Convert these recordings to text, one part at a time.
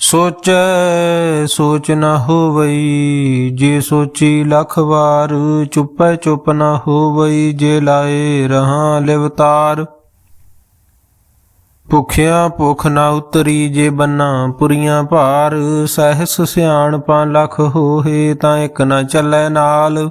ਸੋਚੈ, ਸੋਚ ਨਾ ਹੋਵਈ, ਜੇ ਸੋਚੀ ਲੱਖ ਵਾਰ, ਚੁੱਪੈ ਚੁੱਪ ਨਾ ਹੋਵਈ, ਜੇ ਲਾਏ ਰਹਾ ਲਿਵਤਾਰ ਭੁਖਿਆ ਭੁਖ ਨਾ ਉਤਰੀ, ਜੇ ਬੰਨਾ ਪੁਰੀਆਂ ਭਾਰ, ਸਹਿਸ ਸਿਆਣਪਾਂ ਲਖ ਹੋਏ ਤਾਂ ਇੱਕ ਨਾ ਚੱਲੈ ਨਾਲ।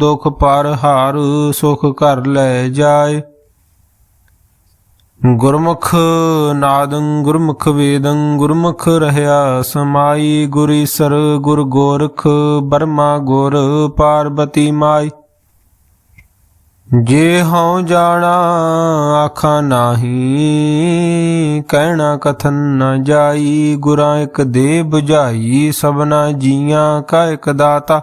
ਦੁਖ ਪਰ ਹਾਰ ਸੁਖ ਕਰ ਲੈ ਜਾਏ। ਗੁਰਮੁਖ ਨਾਦੰ ਗੁਰਮੁਖ ਵੇਦੰ ਗੁਰਮੁਖ ਰਹਿਆ ਸਮਾਈ। ਗੁਰੀ ਗੁਰ ਗੋਰਖ ਬਰਮਾ ਗੁਰ ਪਾਰਬਤੀ ਮਾਈ। ਜੇ ਹਉ ਜਾਣਾ ਆਖਾਂ ਨਾਹੀ, ਕਹਿਣਾ ਕਥਨ ਨ ਜਾਈ। ਗੁਰਾਂ ਇਕ ਦੇ ਬੁਝਾਈ ਸਭਨਾ ਜੀਆਂ ਕਾ ਇਕ ਦਾਤਾ।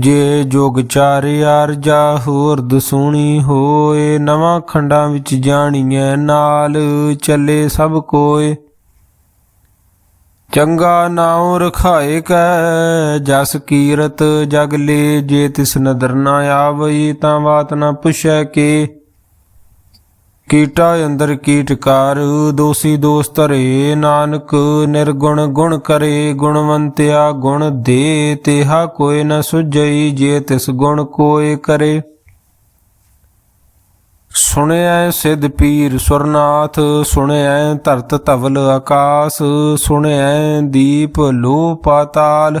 ਜੇ ਜੋਗ ਚਾਰਿ ਜਾ ਹੋਰ ਦਸੂਣੀ ਹੋਏ, ਨਵਾਂ ਖੰਡਾਂ ਵਿੱਚ ਜਾਣੀਐ ਨਾਲ, ਚੱਲੇ ਸਭ ਕੋਏ। ਚੰਗਾ ਨਾਉ ਰਖਾਏ ਕੈ, ਜਸ ਕੀਰਤ ਜਗ ਲੇ, ਜੇ ਤਿਸ ਨਦਰ ਨਾ ਆਵਈ ਤਾਂ ਬਾਤ ਨਾ ਪੁੱਛੈ ਕੇ। ਕੀਟਾ ਅੰਦਰ ਕੀਟਕਾਰ ਦੋਸੀ ਦੋਸ ਧਰੇ, ਨਾਨਕ ਨਿਰਗੁਣ ਗੁਣ ਕਰੇ, ਗੁਣਵੰਤਿਆ ਗੁਣ ਦੇ, ਤੇਹਾ ਕੋਇ ਨ ਸੁਜਈ ਜੇ ਤਿਸ ਗੁਣ ਕੋਇ ਕਰੇ। ਸੁਣਿਐ ਸਿਧ ਪੀਰ ਸੁਰਨਾਥ, ਸੁਣਿਐ ਧਰਤ ਧਵਲ ਆਕਾਸ, ਸੁਣਿਐ ਦੀਪ ਲੋ ਪਾਤਾਲ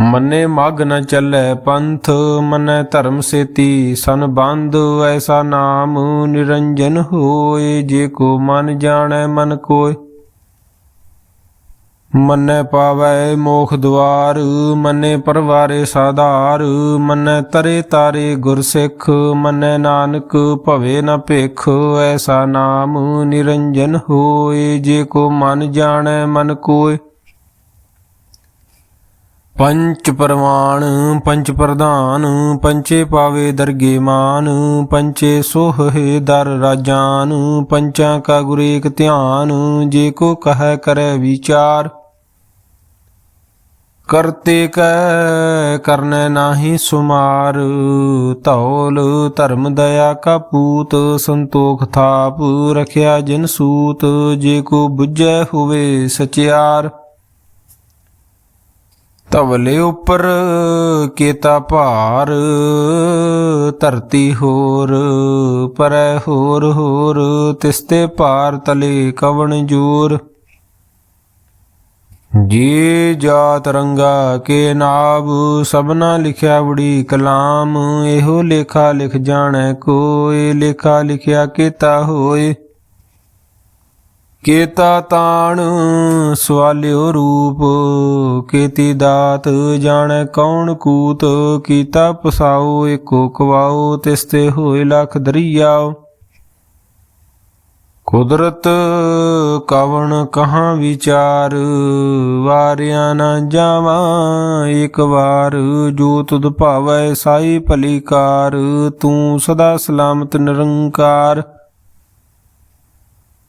ਮੰਨੇ ਮਗ ਨ ਚੱਲੈ ਪੰਥ, ਮਨੈ ਧਰਮ ਸੇਤੀ। ਸਨ ਬੰਧ ਐਸਾ ਨਾਮ, ਨਿਰੰਜਨ ਹੋਏ। ਜੇ ਕੋ ਮਨ ਜਾਣੈ, ਮਨ ਕੋਇ ਮੰਨੈ ਪਾਵੈ ਮੋਖ ਦਵਾਰ ਮੰਨੇ ਪਰਵਾਰੇ ਸਾਧਾਰ। ਮੰਨੈ ਤਰੇ ਤਾਰੇ ਗੁਰ ਸਿੱਖ, ਮੰਨੈ ਨਾਨਕ ਭਵੇ ਨ ਭਿਖ। ਐਸਾ ਨਾਮ ਨਿਰੰਜਨ ਹੋਏ। ਜੇ ਕੋ ਮਨ ਜਾਣੈ, ਮਨ ਕੋਇ ਪੰਚ ਪਰਮਾਨ ਪੰਚ ਪ੍ਰਧਾਨ, ਪੰਚੇ ਪਾਵੇ ਦਰਗੇ ਮਾਨ, ਪੰਚੇ ਸੋਹੇ ਦਰ ਰਾਜਾਨ, ਪੰਚਾਂ ਕਾ ਗੁਰ ਏਕ ਧਿਆਨ, ਜੇ ਕੋ ਕਹੈ ਕਰੈ ਵਿਚਾਰ। ਕਰਤੇ ਕੈ, ਕਰਨੈ ਨਾਹੀ ਸੁਮਾਰ, ਧੌਲ ਧਰਮ ਦਇਆ ਕਾ ਪੂਤ, ਸੰਤੋਖ ਥਾਪ, ਰਖਿਆ ਜਿਨ ਸੂਤ, ਜੇ ਕੋ ਬੁੱਝੈ ਹੋਵੇ ਸਚਿਆਰ। ਤਵਲੇ ਉੱਪਰ ਕੀਤਾ ਭਾਰ, ਧਰਤੀ ਹੋਰ, ਪਰੈ ਹੋਰ ਹੋਰ ਤਿਸਤੇ ਭਾਰ ਤਲੇ ਕਵਣ ਜੋਰ। ਜੀ ਜਾਤ ਰੰਗਾ ਕੇ ਨਾਭ ਸਭਨਾ ਲਿਖਿਆ ਬੜੀ ਕਲਾਮ, ਇਹੋ ਲੇਖਾ ਲਿਖ ਜਾਣੈ ਕੋਏ, ਲੇਖਾ ਲਿਖਿਆ ਕੀਤਾ ਹੋਏ। ਕੇਤਾ ਤਾਣ ਸਵਾਲਿਓ ਰੂਪ, ਕੀਤੀ ਦਾਤ ਜਾਣੈ ਕੌਣ ਕੂਤ, ਕੀਤਾ ਪਸਾਓ ਏਕੋ ਕਵਾਓ ਤਿਸ ਤੇ ਹੋਏ ਲਖ ਦਰਿਆਓ। ਕੁਦਰਤ ਕਵਣ ਕਹਾਂ ਵਿਚਾਰ, ਵਾਰਿਆ ਨਾ ਜਾਵਾਂ ਇੱਕ ਵਾਰ, ਜੋ ਤੁਧ ਭਾਵੈ ਸਾਈ ਭਲੀ ਤੂੰ ਸਦਾ ਸਲਾਮਤ ਨਿਰੰਕਾਰ।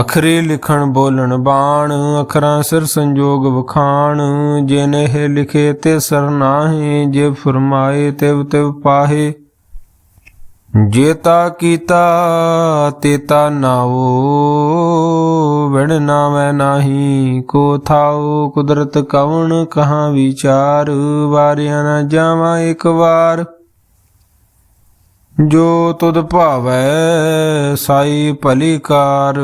ਅਖਰੀ ਲਿਖਣ ਬੋਲਣ ਬਾਣ, ਅਖਰਾਂ ਸਿਰ ਸੰਜੋਗ ਵਖਾਣ। ਜਿਨਹਿ ਲਿਖੇ ਤੇ ਸਰਨਾਹੇ ਜੇ ਫਰਮਾਏ ਤਿਵ ਤਿਵ ਪਾਹੇ। ਜੇਤਾ ਕੀਤਾ ਤੇਤਾ ਨਾਓ ਵਿਣ ਨਾਵੈ ਨਾਹੀ, ਕੋ ਥਾਓ, ਕੁਦਰਤ ਕਵਣ ਕਹਾਂ ਵਿਚਾਰ। ਵਾਰਿਆ ਨਾ ਜਾਵਾਂ ਇੱਕ ਵਾਰ। ਜੋ ਤੁਧ ਭਾਵੈ ਸਾਈ ਭਲੀ ਕਾਰ,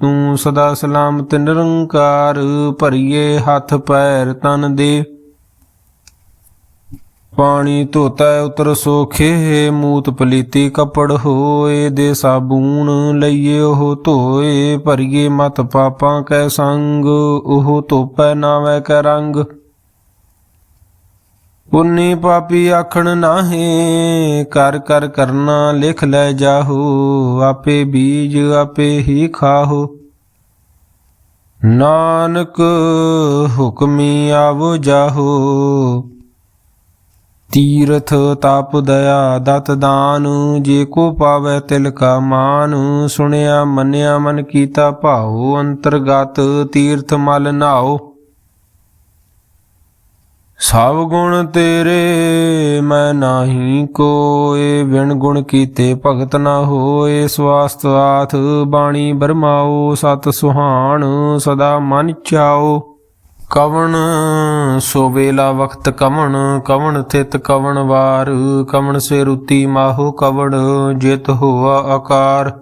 ਤੂੰ ਸਦਾ ਸਲਾਮਤ ਨਿਰੰਕਾਰ, ਭਰੀਏ ਹੱਥ ਪੈਰ ਤਨ ਦੇ। ਪਾਣੀ ਧੋਤਾ ਉਤਰ ਸੋਖੇ, ਮੂਤ ਪਲੀਤੀ ਕਪੜ ਹੋਏ ਦੇ ਸਾਬੂਨ, ਲਈਏ ਉਹ ਧੋਏ, ਭਰੀਏ ਮਤ ਪਾਪਾਂ ਕੈ ਸੰਗ, ਉਹ ਧੋਪੈ ਨਾਵੇਂ ਕੈ ਰੰਗ। ਪੁੰਨੀ ਪਾਪੀ ਆਖਣ ਨਾਹੇ, ਕਰ ਕਰ ਕਰਨਾ ਲਿਖ ਲੈ ਜਾਹੋ, ਆਪੇ ਬੀਜ ਆਪੇ ਹੀ ਖਾਹੋ। ਨਾਨਕ ਹੁਕਮੀ ਆਵੋ ਜਾਹੋ, ਤੀਰਥ ਤਾਪ ਦਇਆ ਦਤ ਦਾਨ, ਜੇ ਕੋ ਪਾਵੈ ਤਿਲ ਕਾ ਮਾਨ, ਸੁਣਿਆ ਮੰਨਿਆ ਮਨ ਕੀਤਾ ਭਾਉ, ਅੰਤਰਗਤ ਤੀਰਥ ਮਲ ਨਾਓ ਸਭ ਗੁਣ ਤੇਰੇ, ਮੈਂ ਨਾਹੀ ਕੋਏ। ਵਿਣ ਗੁਣ ਕੀਤੇ ਭਗਤ ਨਾ ਹੋਏ। ਸਵਾਸਤ ਆਥ ਬਾਣੀ ਬਰਮਾਓ। ਸਤ ਸੁਹਾਣ ਸਦਾ ਮਨ ਚਾਓ। ਕਵਣ ਸੋ ਵੇਲਾ ਵਕਤ ਕਵਣ ਕਵਣ ਥਿਤ ਕਵਣ ਵਾਰ। ਕਵਣ ਸੇ ਰੁਤੀ ਮਾਹੋ ਕਵਣ, ਜਿਤ ਹੋਆ ਆਕਾਰ।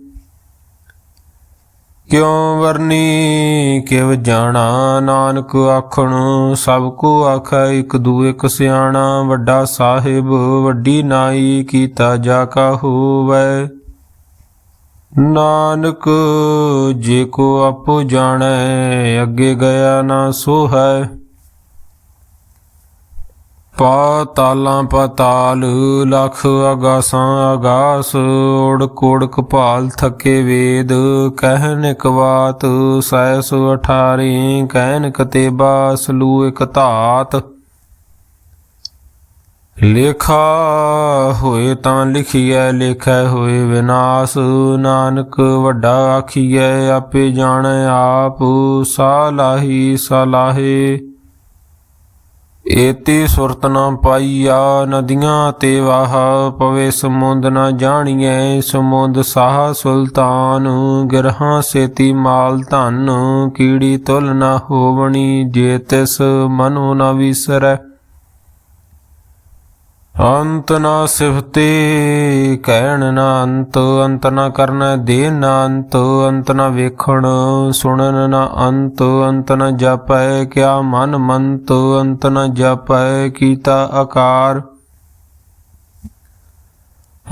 ਕਿਉ ਵਰਨੀ? ਕਿਵ ਜਾਣਾ? ਨਾਨਕ ਆਖਣ, ਸਭ ਕੋ ਆਖੈ, ਇਕ ਦੂ ਇਕ ਸਿਆਣਾ। ਵੱਡਾ ਸਾਹਿਬ, ਵੱਡੀ ਨਾਈ, ਕੀਤਾ ਜਾ ਕਾ ਹੋਵੈ। ਨਾਨਕ, ਜੇ ਕੋ ਆਪੋ ਜਾਣੈ, ਅੱਗੇ ਗਿਆ ਨਾ ਸੋ ਹੈ ਪਾਤਾਲਾਂ ਪਤਾਲ, ਲਖ ਅਗਾਸਾਂ ਆਗਾਸ ਓੜ ਕੋੜ ਕਪਾਲ ਥਕੇ ਵੇਦ, ਕਹਿਨ ਇਕ ਬਾਤ, ਸੈਸ ਅਠਾਰੀ, ਕਹਿਨ ਕਤੇਬਾ ਸਲੂ ਇਕ ਧਾਤ। ਲੇਖਾ ਹੋਏ ਤਾਂ ਲਿਖੀਐ, ਲੇਖੈ ਹੋਏ ਵਿਨਾਸ਼, ਨਾਨਕ ਵੱਡਾ ਆਖੀਐ, ਆਪੇ ਜਾਣੈ ਆਪ ਸਾਲਾਹੀ ਸਲਾਹੇ ਏਤੀ ਸੁਰਤ ਨਾ ਪਾਈਆ ਨਦੀਆਂ ਤੇ ਵਾਹ, ਪਵੇ ਸਮੁੰਦ ਨਾ ਜਾਣੀਐ, ਸਮੁੰਦ ਸਾਹ ਸੁਲਤਾਨ। ਗਰਹਾਂ ਸੇਤੀ ਮਾਲ ਧਨ, ਕੀੜੀ ਤੁਲ ਨਾ ਹੋਵਣੀ, ਜੇ ਤਿਸ ਮਨੋ ਨਾ ਵਿਸਰੈ। ਅੰਤ ਨਾ ਸਿਫਤੇ, ਕਹਿਣ ਨਾ ਅੰਤ ਅੰਤ ਨਾ ਕਰਨਾ ਦੇ ਨਾ ਅੰਤ ਅੰਤ ਨਾ ਵੇਖਣ, ਸੁਣਨ ਨਾ ਅੰਤ ਅੰਤ ਨਾ ਜਾਪੈ ਕਿਆ ਮਨ ਮੰਤ, ਅੰਤ ਨਾ ਜਾਪੈ ਕੀਤਾ ਆਕਾਰ।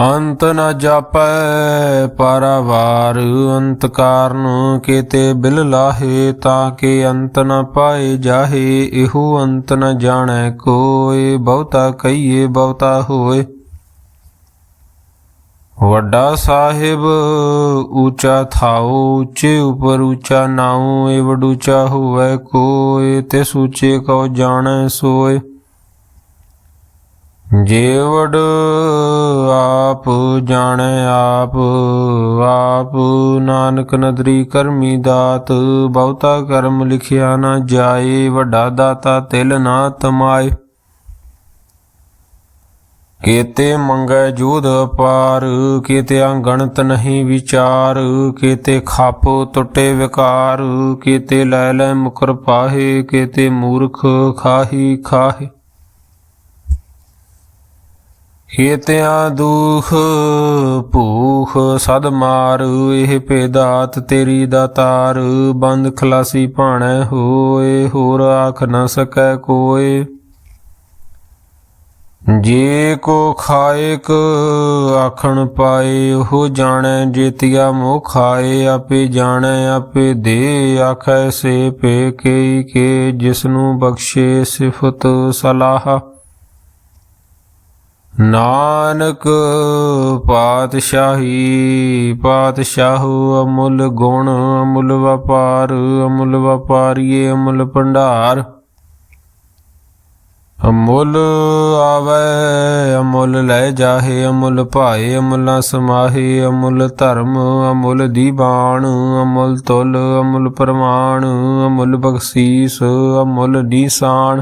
ਅੰਤ ਨ ਜਾਪੈ, ਪਰਵਾਰ ਅੰਤ ਕਾਰਨ ਕੀਤੇ ਬਿਲ ਲਾਹੇ, ਤਾਂ ਕਿ ਅੰਤ ਨ ਪਾਏ ਜਾਹੇ, ਇਹੋ ਅੰਤ ਨ ਜਾਣੈ ਕੋਏ, ਬਹੁਤਾ ਕਹੀਏ, ਬਹੁਤਾ ਹੋਏ। ਵੱਡਾ ਸਾਹਿਬ ਉੱਚਾ ਥਾਉ, ਉੱਚੇ ਉਪਰ ਉੱਚਾ ਨਾਉ ਏ ਵਡ ਊਚਾ ਹੋਵੇ ਕੋਏ ਤੇ ਸੂਚੇ ਕਉ ਜਾਣੈ ਸੋਏ। ਜੇਵੜ ਆਪ ਜਾਣੈ ਆਪ ਆਪ ਨਾਨਕ ਨਦਰੀ ਕਰਮੀ ਦਾਤ, ਬਹੁਤਾ ਕਰਮ ਲਿਖਿਆ ਨਾ ਜਾਏ, ਵੱਡਾ ਦਾਤਾ ਤਿਲ ਨਾ ਤਮਾਏ। ਕੀਤੇ ਮੰਗੈ ਜੂਧ ਪਾਰ ਕੀਤੇ ਅੰਗਣਤ ਨਹੀਂ ਵਿਚਾਰ, ਕੀਤੇ ਖਾਪੋ ਟੁੱਟੇ ਵਿਕਾਰ, ਕੀਤੇ ਲੈ ਲੈ ਮੁਕਰ ਪਾਹੇ, ਕੀਤੇ ਮੂਰਖ ਖਾਹੀ ਖਾਹੇ। ਕੀਤਿਆਂ ਦੁਖ ਭੂਖ, ਸਦ ਮਾਰ, ਇਹ ਪੇਦਾਤ ਤੇਰੀ ਦਾਤਾਰ ਬੰਦ ਖਲਾਸੀ ਭਾਣੈ ਹੋਏ, ਹੋਰ ਆਖ ਨਾ ਸਕੈ ਕੋਏ। ਜੇ ਕੋ ਖਾਇਕ ਆਖਣ ਪਾਏ, ਉਹ ਜਾਣੈ ਜੇਤੀਆ ਮੋਹ ਖਾਏ, ਆਪੇ ਜਾਣੈ, ਆਪੇ ਦੇ, ਆਖੈ ਸੇ ਪੇ ਕੇ ਕੇ, ਜਿਸਨੂੰ ਬਖਸ਼ੇ ਸਿਫਤ ਸਲਾਹ। ਨਾਨਕ ਪਾਤਸ਼ਾਹੀ ਪਾਤਸ਼ਾਹੂ ਅਮੁੱਲ ਗੁਣ, ਅਮੁੱਲ ਵਪਾਰ, ਅਮੁੱਲ ਵਪਾਰੀਏ, ਅਮੁੱਲ ਭੰਡਾਰ। ਅਮੁੱਲ ਆਵੇ, ਅਮੁੱਲ ਲੈ ਜਾਹੇ, ਅਮੁੱਲ ਭਾਏ, ਅਮੁੱਲਾ ਸਮਾਹੇ, ਅਮੁੱਲ ਧਰਮ, ਅਮੁੱਲ ਦੀਵਾਨ ਅਮੁੱਲ ਤੁਲ, ਅਮੁੱਲ ਪ੍ਰਮਾਣ, ਅਮੁੱਲ ਬਖਸ਼ੀਸ, ਅਮੁੱਲ ਨੀਸਾਨ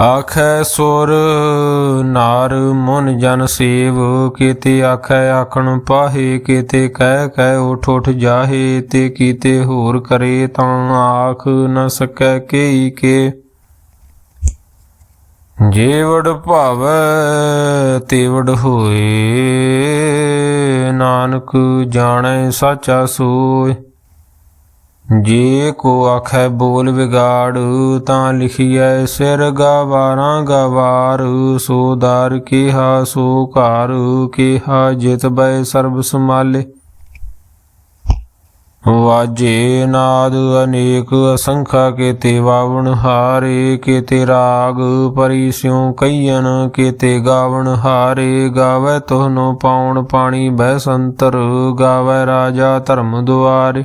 ਆਖੈ ਸੁਰ ਨਾਰ ਮਨ ਜਨ ਸੇਵ, ਕੀਤੇ ਆਖੈ ਆਖਣ ਪਾਹੇ, ਕੀਤੇ ਕਹਿ ਕਹਿ ਉਠ ਉਠ ਜਾਹੇ, ਤੇ ਕੀਤੇ ਹੋਰ ਕਰੇ ਤਾਂ ਆਖ ਨ ਸਕੈ ਕੇਈ ਕੇ। ਜੇਵੜ ਭਾਵੈ ਤੇਵੜ ਹੋਏ, ਨਾਨਕ ਜਾਣੈ ਸਾਚਾ ਸੋਏ। ਜੇ ਕੋ ਆਖੈ ਬੋਲ ਵਿਗਾੜ, ਤਾਂ ਲਿਖੀਐ ਸਿਰ ਗਵਾਰਾਂ ਗਵਾਰ। ਸੋ ਦਰ ਕਿਹਾ, ਸੋ ਘਰ ਕਿਹਾ, ਜਿਤ ਬੈ ਸਰਬ ਸਮਾਲੇ ਵਾਜੇ ਨਾਦ ਅਨੇਕ ਅਸੰਖਾ, ਕੇਤੇ ਵਾਵਣ ਹਾਰੇ, ਕੇਤੇ ਰਾਗ ਪਰੀ ਸਿਉ ਕਈਨ ਕੇਤੇ ਗਾਵਣ ਹਾਰੇ। ਗਾਵੇ ਤੋਹਨੋ ਪਾਉਣ ਪਾਣੀ ਬੈ ਸੰਤਰ, ਗਾਵੇ ਰਾਜਾ ਧਰਮ ਦੁਆਰੇ।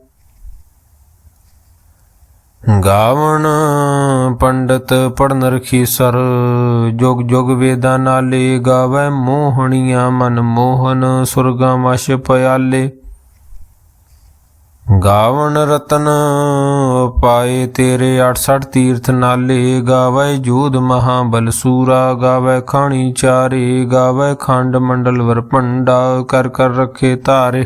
ਗਾਵਣ ਪੰਡਤ ਪੜਨ ਰਖੀ ਸਰ, ਜੁਗ ਜੁਗ ਵੇਦਾਂ ਨਾਲੇ ਗਾਵੇ ਮੋਹਣੀਆਂ ਮਨ ਮੋਹਨ, ਸੁਰਗਾਂ ਵਸ਼ ਪਿਆਲੇ ਗਾਵਣ ਰਤਨ ਪਾਏ ਤੇਰੇ 68 ਤੀਰਥ ਨਾਲੇ, ਗਾਵੇ ਜੋਧ ਮਹਾਬਲ ਸੂਰਾ, ਗਾਵੇ ਖਾਣੀ ਚਾਰੇ, ਗਾਵੇ ਖੰਡ ਮੰਡਲ ਵਰਪੰਡਾ ਕਰ ਕਰ ਰਖੇ ਧਾਰੇ।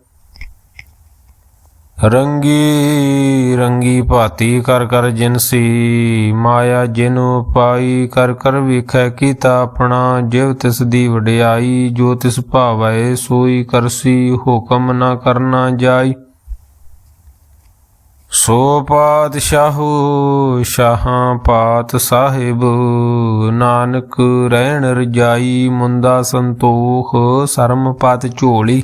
ਰੰਗੀ ਰੰਗੀ ਭਾਤੀ ਕਰ ਕਰ ਜਿਨਸੀ ਮਾਇਆ ਜਿਨੁ ਪਾਈ ਕਰ ਕਰ ਵੇਖੈ ਕੀਤਾ ਆਪਣਾ ਜਿਵ ਤਿਸ ਦੀ ਵਡਿਆਈ, ਜੋ ਤਿਸ ਭਾਵੈ ਸੋਈ ਕਰਸੀ ਹੁਕਮ ਨਾ ਕਰਨਾ ਜਾਈ। ਸੋ ਪਾਤਸ਼ਾਹੂ ਸ਼ਾਹਾਂ ਪਾਤ ਸਾਹਿਬ, ਨਾਨਕ ਰਹਿਣ ਰਜਾਈ, ਮੁੰਦਾ ਸੰਤੋਖ, ਸਰਮ ਪਤ ਝੋਲੀ।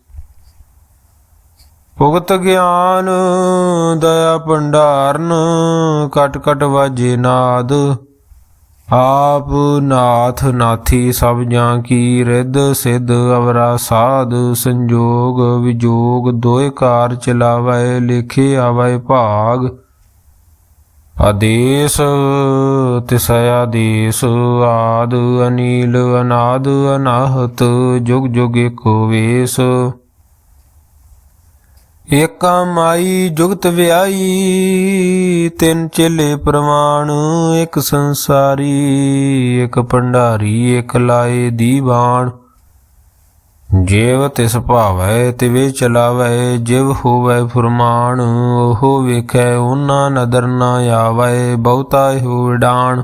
ਭੁਗਤ ਗਿਆਨ, ਦਇਆ ਭੰਡਾਰਨ, ਕਟ ਕਟ ਵਾਜੇ ਨਾਦ। ਆਪ ਨਾਥ ਨਾਥੀ ਸਭ ਜਾਂ ਕੀ ਰਿੱਧ, ਸਿੱਧ ਅਵਰਾ ਸਾਧ, ਸੰਜੋਗ ਵਿਜੋਗ, ਦੋਇ ਕਾਰ ਚਲਾਵੈ, ਲਿਖੇ ਆਵੈ ਭਾਗ। ਆਦੇਸ, ਤਿਸੈ ਆਦੇਸ, ਆਦ ਅਨੀਲ ਅਨਾਦ ਅਨਾਹਤ, ਜੁਗ ਜੁਗ ਏਕੋ ਵੇਸ। ਏਕਾ ਮਾਈ ਜੁਗਤ ਵਿਆਈ, ਤਿੰਨ ਚੇਲੇ ਪ੍ਰਮਾਣ ਇੱਕ ਸੰਸਾਰੀ, ਇੱਕ ਭੰਡਾਰੀ, ਇੱਕ ਲਾਏ ਦੀਵਾਨ। ਜੇਵ ਤਿਸ ਭਾਵੈ, ਤਿਵੇ ਚਲਾਵੈ, ਜਿਵ ਹੋਵੈ ਫੁਰਮਾਨ, ਉਹ ਵੇਖੈ, ਉਹਨਾਂ ਨਦਰ ਨਾ ਆਵੈ, ਬਹੁਤਾ ਹੋ ਡਾਣ।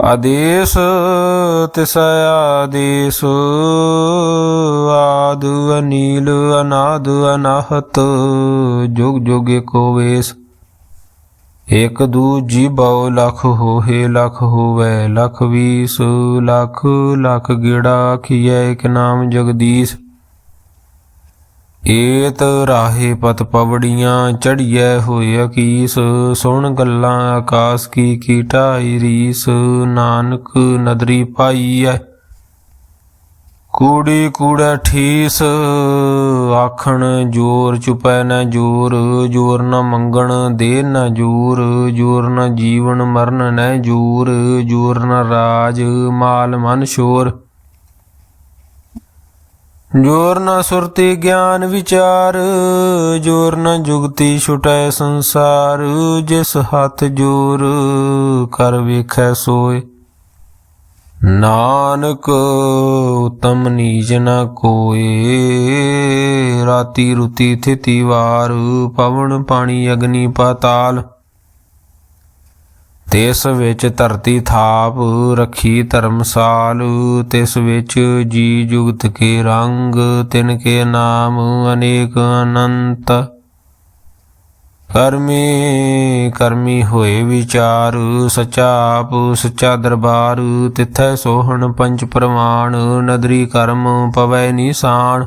ਆਦੇਸ ਤਿਸ ਆਦੇਸ, ਆਦ ਅਨੀਲ ਅਨਾਦ ਅਨਾਹਤ, ਜੁਗ ਜੁਗ ਏਕੋ ਵੇਸ। ਇਕ ਦੂਜੀ ਬਉ ਲਖ ਹੋਏ ਲਖ ਹੋਵੇ, ਲਖ ਵੀਸ, ਲਖ ਲਖ ਗੇੜਾ ਖੀਐ, ਇਕ ਨਾਮ ਜਗਦੀਸ਼। ਏਤ ਰਾਹੇ ਪਤ ਪਵੜੀਆਂ ਚੜੀਐ ਹੋਏ ਅਕੀਸ, ਸੁਣ ਗੱਲਾਂ ਆਕਾਸ ਕੀ ਕੀਟਾਈ ਰੀਸ, ਨਾਨਕ ਨਦਰੀ ਪਾਈਐ। ਕੂੜੀ ਕੂੜਾ ਠੀਸ, ਆਖਣ ਜੋਰ ਚੁਪੈ ਨਾ ਜੋਰ ਜੋਰ ਨ ਮੰਗਣ ਦੇ ਨ ਜੋਰ ਜੋਰ ਨ ਜੀਵਨ ਮਰਨ ਨ ਜੋਰ ਜੋਰ ਨ ਰਾਜ ਮਾਲ ਮਨ ਸ਼ੋਰ। ਜੋਰ ਨ ਸੁਰਤੀ ਗਿਆਨ ਵਿਚਾਰ, ਜੋਰ ਨ ਜੁਗਤੀ ਛੁਟੈ ਸੰਸਾਰ, ਜਿਸ ਹੱਥ ਜੋਰ ਕਰ ਵੇਖੈ ਸੋਏ। ਨਾਨਕ ਉਤਮ ਨੀਚ ਨ ਕੋਏ, ਰਾਤੀ ਰੁਤੀ ਥਿਤੀ ਵਾਰ, ਪਵਨ ਪਾਣੀ ਅਗਨੀ ਪਾਤਾਲ। ਤਿਸ ਵਿੱਚ ਧਰਤੀ ਥਾਪ ਰੱਖੀ ਧਰਮਸਾਲ, ਤਿਸ ਵਿੱਚ ਜੀ ਜੁਗਤ ਕੇ ਰੰਗ, ਤਿਨ ਕੇ ਨਾਮ ਅਨੇਕ ਅਨੰਤ। ਕਰਮੀ ਕਰਮੀ ਹੋਏ ਵਿਚਾਰ, ਸਚਾ ਆਪ, ਸਚਾ ਦਰਬਾਰ, ਤਿਥੈ ਸੋਹਣ ਪੰਚ ਪ੍ਰਮਾਣ ਨਦਰੀ ਕਰਮ ਪਵੈ ਨਿਸ਼ਾਨ।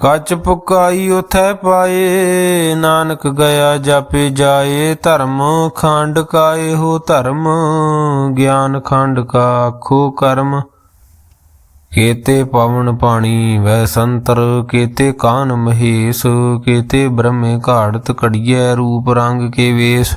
ਕੱਚ ਪੁਕਾਈ ਉਥੈ ਪਾਏ, ਨਾਨਕ ਗਿਆ ਜਾਪੇ ਜਾਏ, ਧਰਮ ਖੰਡ ਕਾਏ ਹੋ ਧਰਮ, ਗਿਆਨ ਖੰਡ ਕਾ ਆਖੋ ਕਰਮ। ਕੇਤੇ ਪਵਨ ਪਾਣੀ ਵੈ ਸੰਤਰ, ਕੇਤੇ ਕਾਨ ਮਹੇਸ਼, ਕੇਤੇ ਬ੍ਰਹਮੇ ਘਾੜਤ ਕੜੀਐ ਰੂਪ ਰੰਗ ਕੇ ਵੇਸ।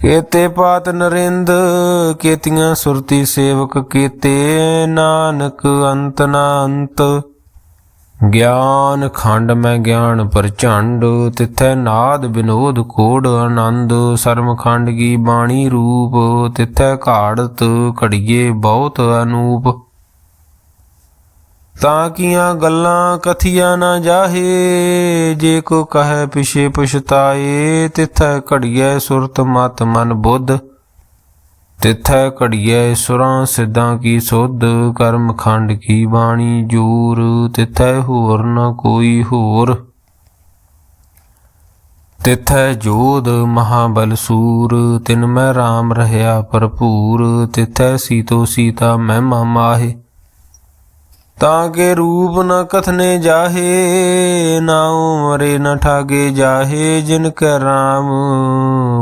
ਕੇਤੇ ਪਾਤ ਨਰਿੰਦ, ਕੇਤੀਆਂ ਸੁਰਤੀ ਸੇਵਕ ਕੀਤੇ ਨਾਨਕ, ਅੰਤ ਨਾ ਅੰਤ ਗਿਆਨ ਖੰਡ ਮੈਂ ਗਿਆਨ ਪ੍ਰਚੰਡ, ਤਿਥੈ ਨਾਦ ਬਿਨੋਦ ਕੋੜ ਆਨੰਦ। ਸਰਮ ਖੰਡ ਕੀ ਬਾਣੀ ਰੂਪ, ਤਿਥੈ ਘਾੜਤ ਘੜੀਏ ਬਹੁਤ ਅਨੂਪ। ਤਾਂ ਕੀਆਂ ਗੱਲਾਂ ਕਥੀਆਂ ਨਾ ਜਾਹੇ, ਜੇ ਕੋ ਕਹੈ ਪਿਛੇ ਪਛਤਾਏ, ਤਿਥੈ ਘੜੀਐ ਸੁਰਤ ਮਤ ਮਨ ਬੁੱਧ। ਤਿਥੈ ਘੜੀਐ ਸੁਰਾਂ ਸਿੱਧਾਂ ਕੀ ਸੁਧ, ਕਰਮ ਖੰਡ ਕੀ ਬਾਣੀ ਜੂਰ, ਤਿਥੈ ਹੋਰ ਨਾ ਕੋਈ ਹੋਰ। ਤਿਥੈ ਜੋਧ ਮਹਾਬਲ ਸੂਰ, ਤਿਨ ਮੈਂ RAM ਰਹਿਆ ਭਰਪੂਰ, ਤਿਥੈ ਸੀਤੋ ਸੀਤਾ ਮਹਿਮਾ ਮਾਹੇ। ਤਾਂ ਕੇ ਰੂਪ ਨ ਕਥਨੇ ਜਾਹੇ, ਨਾ ਮਰੇ ਨ ਠਾਗੇ ਜਾਹੇ, ਜਿਨ ਕੈ ਰਾਮ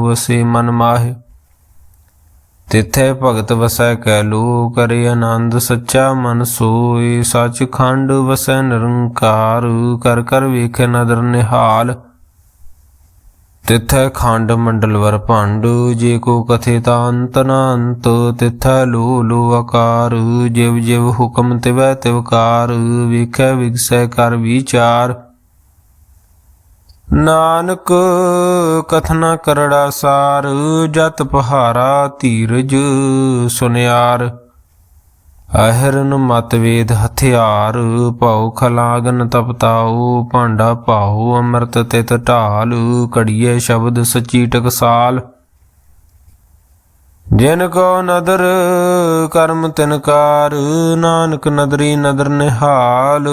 ਵਸੇ ਮਨ ਮਾਹੇ। ਤਿਥੈ ਭਗਤ ਵਸੈ ਕੈ ਲੋ ਕਰੇ ਆਨੰਦ ਸੱਚਾ ਮਨ ਸੋਏ। ਸਚ ਖੰਡ ਵਸੈ ਨਿਰੰਕਾਰ, ਕਰ ਕਰ ਵੇਖੇ ਨਦਰ ਨਿਹਾਲ। ਤਿਥੈ ਖੰਡ ਮੰਡਲਵਰ ਭੰਡ, ਜੇ ਕੋ ਕਥੇ ਤਾਂ ਅੰਤ ਨ ਅੰਤ ਤਿਥੈ ਲੋ ਲੋ ਆਕਾਰ, ਜਿਵ ਜਿਵ ਹੁਕਮ ਤਿਵੈ ਤਿਵਕਾਰ ਵੇਖੈ ਵਿਗਸੈ ਕਰ ਵਿਚਾਰ। ਨਾਨਕ ਕਥਨਾ ਕਰੜਾ ਸਾਰ, ਜਤ ਪਹਾਰਾ ਧੀਰਜ ਸੁਨਿਆਰ। ਅਹਰਨ ਮਤਵੇਦ ਹਥਿਆਰ, ਭਉ ਖਲਾਗਨ ਤਪਤਾਉ ਭਾਂਡਾ ਭਾਉ, ਅੰਮ੍ਰਿਤ ਤਿਤ ਢਾਲ ਕੜੀਏ ਸ਼ਬਦ ਸੱਚੀ ਟਕਸਾਲ ਜਿਨ ਕੋ ਨਦਰ, ਕਰਮ ਤਿਨਕਾਰ ਨਾਨਕ ਨਦਰੀ ਨਦਰ ਨਿਹਾਲ,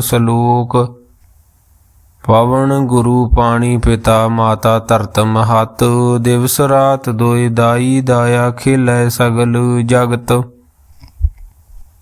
ਸਲੋਕ। ਪਵਨ ਗੁਰੂ ਪਾਣੀ ਪਿਤਾ, ਮਾਤਾ ਧਰਤ ਮਹਤ, ਦਿਵਸ ਰਾਤ ਦੋਇ ਦਾਈ ਦਾਇਆ ਖੇਲੇ ਸਗਲ ਜਗਤ।